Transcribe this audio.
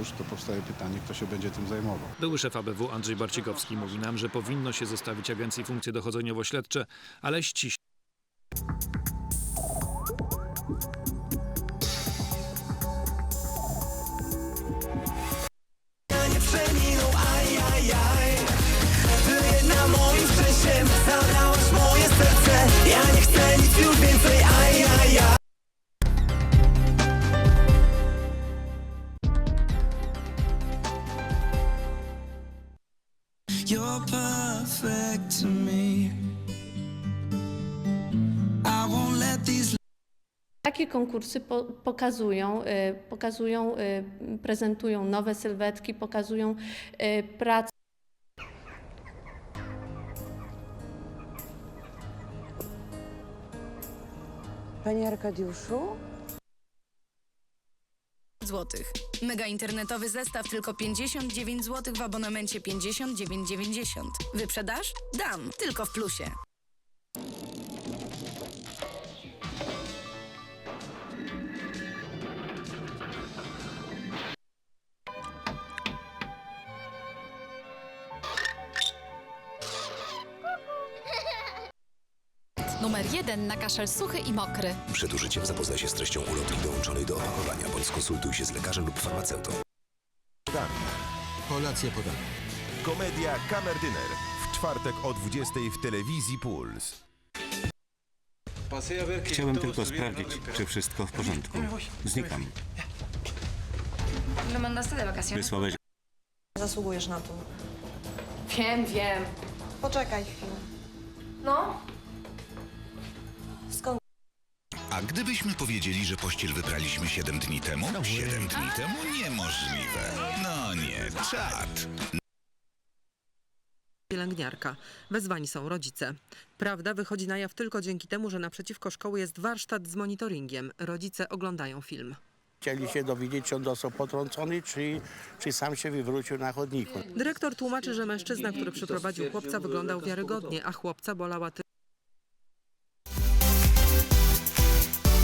Już to powstaje pytanie, kto się będzie tym zajmował. Były szef ABW Andrzej Barcikowski mówi nam, że powinno się zostawić agencji funkcje dochodzeniowo-śledcze, ale ściśle. You're perfect to me I won't let these Takie konkursy po, pokazują, y, pokazują, y, prezentują nowe sylwetki, pokazują y, pracę. Panie Arkadiuszu? Złotych. Mega internetowy zestaw tylko 59 zł w abonamencie 59,90. Wyprzedaż? Dam, tylko w plusie. Numer jeden na kaszel suchy i mokry. Przed użyciem zapoznaj się z treścią ulotki dołączonej do opakowania bądź skonsultuj się z lekarzem lub farmaceutą. Kolację podana. Komedia Kamerdyner. W czwartek o 20 w telewizji Puls. Chciałem tylko sprawdzić, czy wszystko w porządku. Znikam. ¿Lo mandaste de vacaciones? Wysłałeś Zasługujesz na to. Wiem, wiem. Poczekaj chwilę. No, A gdybyśmy powiedzieli, że pościel wypraliśmy 7 dni temu? 7 dni temu? Niemożliwe. No nie, czad. Pielęgniarka. Wezwani są rodzice. Prawda wychodzi na jaw tylko dzięki temu, że naprzeciwko szkoły jest warsztat z monitoringiem. Rodzice oglądają film. Chcieli się dowiedzieć, czy on został potrącony, czy, czy sam się wywrócił na chodniku. Dyrektor tłumaczy, że mężczyzna, który przyprowadził chłopca, wyglądał wiarygodnie, a chłopca bolała ty.